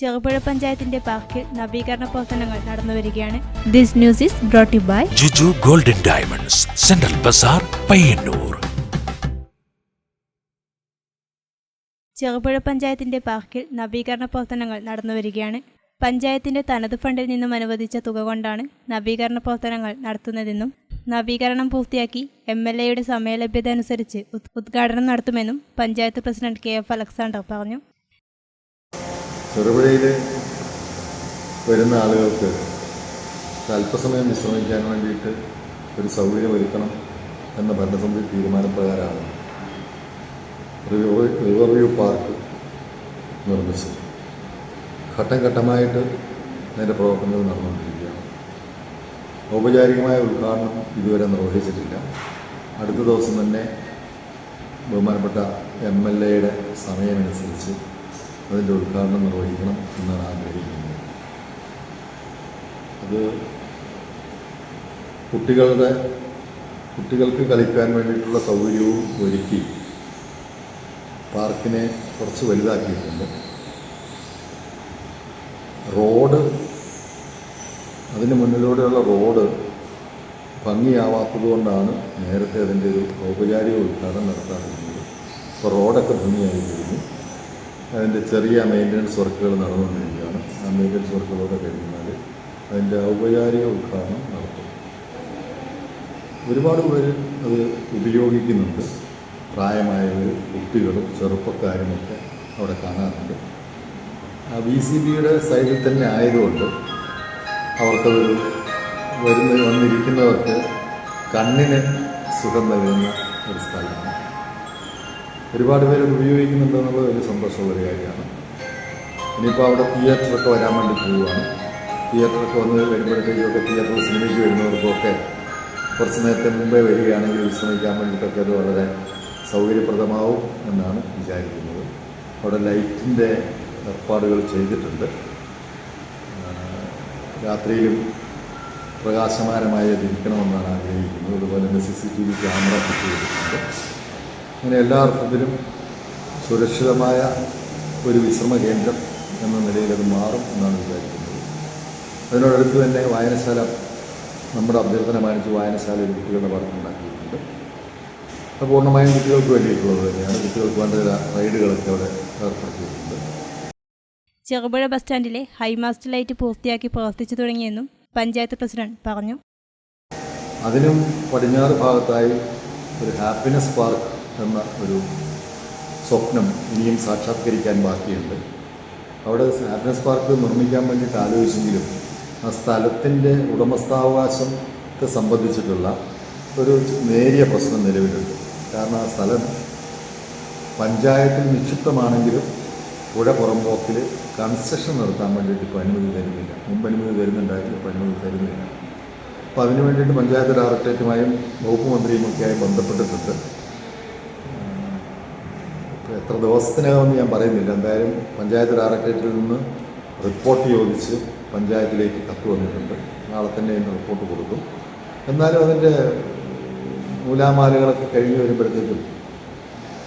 ചെറുപുഴ പഞ്ചായത്തിന്റെ പാർക്കിൽ നവീകരണ പ്രവർത്തനങ്ങൾ നടന്നുവരികയാണ് this news is brought you by Juju golden diamonds central bazaar Payyanur. Cherupuzha പഞ്ചായത്തിന്റെ പാർക്കിൽ നവീകരണ പ്രവർത്തനങ്ങൾ നടന്നുവരികയാണ് പഞ്ചായത്തിന്റെ തനത് ഫണ്ടിൽ നിന്നും അനുവദിച്ച തുക കൊണ്ടാണ് നവീകരണ പ്രവർത്തനങ്ങൾ നടത്തുന്നതെന്നും നവീകരണം പൂർത്തിയാക്കി എം എൽ എയുടെ സമയലഭ്യത അനുസരിച്ച് ഉദ്- ഉദ്ഘാടനം നടത്തുമെന്നും panchayat president K F Alexander പറഞ്ഞു. ചെറുപുഴയിൽ വരുന്ന ആളുകൾക്ക് അല്പസമയം വിശ്രമിക്കാൻ വേണ്ടിയിട്ട് ഒരു സൗകര്യം ഒരുക്കണം എന്ന ഭരണസമിതി തീരുമാനപ്രകാരമാണ് റിവർ റിവർ വ്യൂ പാർക്ക് നിർമ്മിച്ചത്. ഘട്ടം ഘട്ടമായിട്ട് അതിന്റെ പ്രവർത്തനങ്ങൾ നടന്നുകൊണ്ടിരിക്കുകയാണ്. ഔപചാരികമായ ഉദ്ഘാടനം ഇതുവരെ നിർവഹിച്ചിട്ടില്ല. അടുത്ത ദിവസം തന്നെ ബഹുമാനപ്പെട്ട എം എൽ എയുടെ സമയമനുസരിച്ച് അതിന്റെ ഉദ്ഘാടനം നിർവഹിക്കണം എന്നാണ് ആഗ്രഹിക്കുന്നത്. അത് കുട്ടികളുടെ കുട്ടികൾക്ക് കളിക്കാൻ വേണ്ടിയിട്ടുള്ള സൗകര്യവും ഒരുക്കി പാർക്കിനെ കുറച്ച് വലുതാക്കിയിട്ടുണ്ട്. റോഡ് അതിന് മുന്നിലൂടെയുള്ള റോഡ് ഭംഗിയാവാത്തതുകൊണ്ടാണ് നേരത്തെ അതിന്റെ ഒരു ഔപചാരിക ഉദ്ഘാടനം നടത്താറുള്ളത് ഇപ്പോൾ റോഡൊക്കെ ഭംഗിയായി കഴിഞ്ഞു. അതിന്റെ ചെറിയ മെയിന്റനൻസ് വർക്കുകൾ നടന്നുകൊണ്ടിരിക്കുകയാണ്. ആ മെയിന്റനൻസ് വർക്കുകളൊക്കെ കഴിഞ്ഞാൽ അതിന്റെ ഔപചാരിക ഉദ്ഘാടനം നടത്തും. ഒരുപാട് പേര് അത് ഉപയോഗിക്കുന്നുണ്ട്. പ്രായമായവർ കുട്ടികളും ചെറുപ്പക്കാരുമൊക്കെ അവിടെ കാണാറുണ്ട്. ആ വി സി ബിയുടെ സൈഡിൽ തന്നെ ആയതുകൊണ്ട് അവർക്കതൊരു വരുന്ന വന്നിരിക്കുന്നവർക്ക് കണ്ണിന് സുഖം നൽകുന്ന ഒരു സ്ഥലമാണ്. ഒരുപാട് പേര് അത് ഉപയോഗിക്കുന്നുണ്ടെന്നുള്ളത് വലിയ സന്തോഷമുള്ള ഒരു കാര്യമാണ്. ഇനിയിപ്പോൾ അവിടെ തിയേറ്ററൊക്കെ വരാൻ വേണ്ടി പോവുകയാണ്. തിയേറ്ററൊക്കെ വന്ന് വരുമ്പോഴത്തേക്കൊക്കെ തിയേറ്ററിൽ സിനിമയ്ക്ക് വരുന്നവർക്കൊക്കെ കുറച്ച് നേരത്തെ മുമ്പേ വരികയാണെങ്കിൽ വിശ്രമിക്കാൻ വേണ്ടിയിട്ടൊക്കെ അത് വളരെ സൗകര്യപ്രദമാവും എന്നാണ് വിചാരിക്കുന്നത്. അവിടെ ലൈറ്റിന്റെ ഏർപ്പാടുകൾ ചെയ്തിട്ടുണ്ട്. രാത്രിയിലും പ്രകാശമാനമായി അതിരിക്കണമെന്നാണ് ആഗ്രഹിക്കുന്നത്. അതുപോലെ തന്നെ C C T V camera fit ചെയ്തിട്ടുണ്ട്. അങ്ങനെ എല്ലാ അർത്ഥത്തിലും സുരക്ഷിതമായ ഒരു വിശ്രമ കേന്ദ്രം എന്ന നിലയിൽ അത് മാറും എന്നാണ് വിചാരിക്കുന്നത്. അതിനോടടുത്ത് തന്നെ വായനശാല നമ്മുടെ അഭ്യർത്ഥന മാനിച്ച് വായനശാല ഒരു കുട്ടികളുടെ പാർക്ക് ഉണ്ടാക്കിയിട്ടുണ്ട്. അത് പൂർണമായും കുട്ടികൾക്ക് വേണ്ടിയിട്ടുള്ളത് തന്നെയാണ്. കുട്ടികൾക്ക് വേണ്ട ചില റൈഡുകളൊക്കെ അവിടെ ഏർപ്പെടുത്തിയിട്ടുണ്ട്. ചെറുപുഴ ബസ് സ്റ്റാൻഡിലെ ഹൈമാസ്റ്റ് ലൈറ്റ് പൂർത്തിയാക്കി പ്രവർത്തിച്ചു തുടങ്ങിയെന്നും പഞ്ചായത്ത് പ്രസിഡന്റ് പറഞ്ഞു. അതിനും പടിഞ്ഞാറ് ഭാഗത്തായി ഒരു ഹാപ്പിനെസ് പാർക്ക് എന്ന ഒരു സ്വപ്നം ഇനിയും സാക്ഷാത്കരിക്കാൻ ബാക്കിയുണ്ട്. അവിടെ ഹാപ്പിനെസ് പാർക്ക് നിർമ്മിക്കാൻ വേണ്ടിയിട്ട് ആലോചിച്ചെങ്കിലും ആ സ്ഥലത്തിന്റെ ഉടമസ്ഥാവകാശത്തെ സംബന്ധിച്ചിട്ടുള്ള ഒരു നേരിയ പ്രശ്നം നിലവിലുണ്ട്. കാരണം ആ സ്ഥലം പഞ്ചായത്തിൽ നിക്ഷിപ്തമാണെങ്കിലും പുഴ പുറമ്പോക്കിൽ കൺസ്ട്രക്ഷൻ നടത്താൻ വേണ്ടിയിട്ട് ഇപ്പോൾ അനുമതി തരുന്നില്ല. മുമ്പ് അനുമതി തരുന്നുണ്ടായിരുന്നു ഇപ്പോൾ അനുമതി തരുന്നില്ല. അപ്പോൾ അതിനു വേണ്ടിയിട്ട് പഞ്ചായത്ത് ഡയറക്ടറേറ്റുമായും വകുപ്പ് മന്ത്രിയുമൊക്കെയായി ബന്ധപ്പെട്ടിട്ടുണ്ട്. എത്ര ദിവസത്തിനകമെന്ന് ഞാൻ പറയുന്നില്ല. എന്തായാലും പഞ്ചായത്ത് ഡയറക്ടറേറ്റിൽ നിന്ന് റിപ്പോർട്ട് ചോദിച്ച് പഞ്ചായത്തിലേക്ക് കത്ത് വന്നിട്ടുണ്ട്. നാളെ തന്നെ ഇന്ന് റിപ്പോർട്ട് കൊടുക്കും. എന്നാലും അതിന്റെ നൂലാമാലകളൊക്കെ കഴിഞ്ഞ് വരുമ്പോഴത്തേക്കും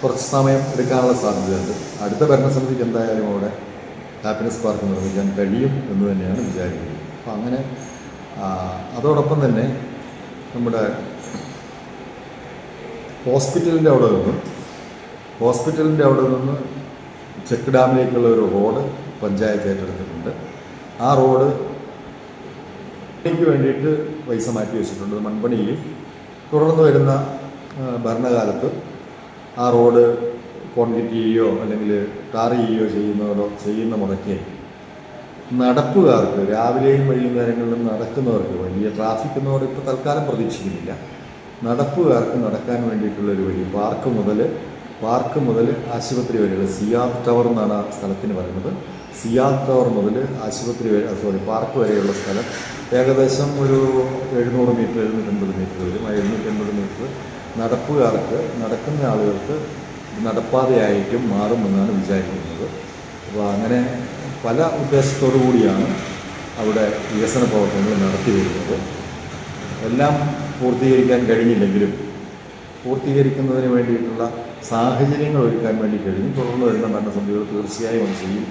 കുറച്ച് സമയം എടുക്കാനുള്ള സാധ്യതയുണ്ട്. അടുത്ത ഭരണസമിതിക്ക് എന്തായാലും അവിടെ ഹാപ്പിനെസ് പാർക്ക് നിർമ്മിക്കാൻ കഴിയും എന്ന് തന്നെയാണ് വിചാരിക്കുന്നത്. അപ്പം അങ്ങനെ അതോടൊപ്പം തന്നെ നമ്മുടെ ഹോസ്പിറ്റലിന്റെ അവിടെ നിന്ന് ഹോസ്പിറ്റലിന്റെ അവിടെ നിന്ന് ചെക്ക് ഡാമിലേക്കുള്ള ഒരു റോഡ് പഞ്ചായത്ത് ഏറ്റെടുത്തിട്ടുണ്ട്. ആ റോഡ് പണിക്ക് വേണ്ടിയിട്ട് പൈസ മാറ്റി വെച്ചിട്ടുണ്ട് മൺപണിയിൽ. തുടർന്ന് വരുന്ന ഭരണകാലത്ത് ആ റോഡ് കോൺക്രീറ്റ് ചെയ്യുകയോ അല്ലെങ്കിൽ ടാർ ചെയ്യുകയോ ചെയ്യുന്നതോ ചെയ്യുന്ന മുറയ്ക്ക് നടപ്പുകാർക്ക് രാവിലെയും വൈകുന്നേരങ്ങളിലും നടക്കുന്നവർക്ക് വലിയ ട്രാഫിക് എന്നോട് ഇപ്പോൾ തൽക്കാലം പ്രതീക്ഷിക്കുന്നില്ല. നടപ്പുകാർക്ക് നടക്കാൻ വേണ്ടിയിട്ടുള്ള ഒരു വഴി പാർക്ക് മുതൽ പാർക്ക് മുതൽ ആശുപത്രി വരെയുള്ള സിയാദ് ടവർ എന്നാണ് ആ സ്ഥലത്തിന് പറയുന്നത്. സിയാദ് ടവർ മുതൽ ആശുപത്രി വരെ സോറി പാർക്ക് വരെയുള്ള സ്ഥലം ഏകദേശം ഒരു എഴുന്നൂറ് മീറ്റർ എഴുന്നൂറ്റൻപത് മീറ്റർ വരും. ആ എഴുന്നൂറ്റൻപത് മീറ്റർ നടപ്പുകാർക്ക് നടക്കുന്ന ആളുകൾക്ക് നടപ്പാതയായിട്ടും മാറുമെന്നാണ് വിചാരിക്കുന്നത്. അപ്പോൾ അങ്ങനെ പല ഉദ്ദേശത്തോടു കൂടിയാണ് അവിടെ വികസന പ്രവർത്തനങ്ങൾ നടത്തി വരുന്നത്. എല്ലാം പൂർത്തീകരിക്കാൻ കഴിഞ്ഞില്ലെങ്കിലും പൂർത്തീകരിക്കുന്നതിന് വേണ്ടിയിട്ടുള്ള സാഹചര്യങ്ങൾ ഒരുക്കാൻ വേണ്ടി കഴിഞ്ഞു. തുടർന്ന് വരുന്ന ഭരണസമിതികൾ തീർച്ചയായും അത് ചെയ്യും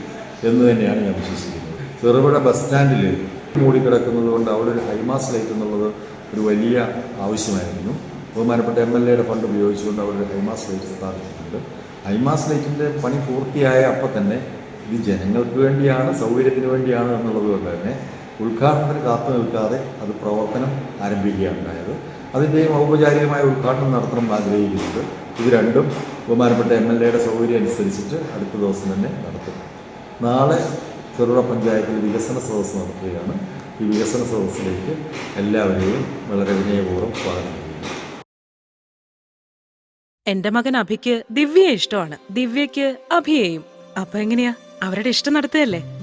എന്ന് തന്നെയാണ് ഞാൻ വിശ്വസിക്കുന്നത്. ചെറുപുഴ ബസ് സ്റ്റാൻഡിൽ മൂടിക്കിടക്കുന്നത് കൊണ്ട് അവിടെ ഒരു ഹൈമാസ് ലൈറ്റ് എന്നുള്ളത് ഒരു വലിയ ആവശ്യമായിരുന്നു. ബഹുമാനപ്പെട്ട എം എൽ എയുടെ ഫണ്ട് ഉപയോഗിച്ചുകൊണ്ട് അവിടെ ഒരു ഹൈമാസ് ലൈറ്റ് സ്ഥാപിച്ചിട്ടുണ്ട്. ഹൈമാസ് ലൈറ്റിന്റെ പണി പൂർത്തിയായ അപ്പം തന്നെ ഇത് ജനങ്ങൾക്ക് വേണ്ടിയാണ് സൗകര്യത്തിന് വേണ്ടിയാണ് എന്നുള്ളത് കൊണ്ട് തന്നെ ഉദ്ഘാടനത്തിന് കാത്തു നിൽക്കാതെ അത് പ്രവർത്തനം ആരംഭിക്കുകയാണ് ഉണ്ടായത്. അതിന്റെയും ഔപചാരികമായ ഉദ്ഘാടനം നടത്തണം ആഗ്രഹിക്കുന്നത്. ഇത് രണ്ടും ബഹുമാനപ്പെട്ട എം എൽ എയുടെ സൗകര്യം അനുസരിച്ചിട്ട് അടുത്ത ദിവസം തന്നെ നടത്തും. നാളെ ചെറുപുഴ പഞ്ചായത്തിൽ വികസന സദസ്സ് നടത്തുകയാണ്. ഈ വികസന സദസ്സിലേക്ക് എല്ലാവരെയും വളരെ വിനയപൂർവം സ്വാഗതം എന്റെ മകൻ അഭിക്ക് ദിവ്യയെ ഇഷ്ടമാണ്. ദിവ്യക്ക് അഭിയെയും. അപ്പൊ എങ്ങനെയാ? അവരുടെ ഇഷ്ടം നടത്തുകയല്ലേ?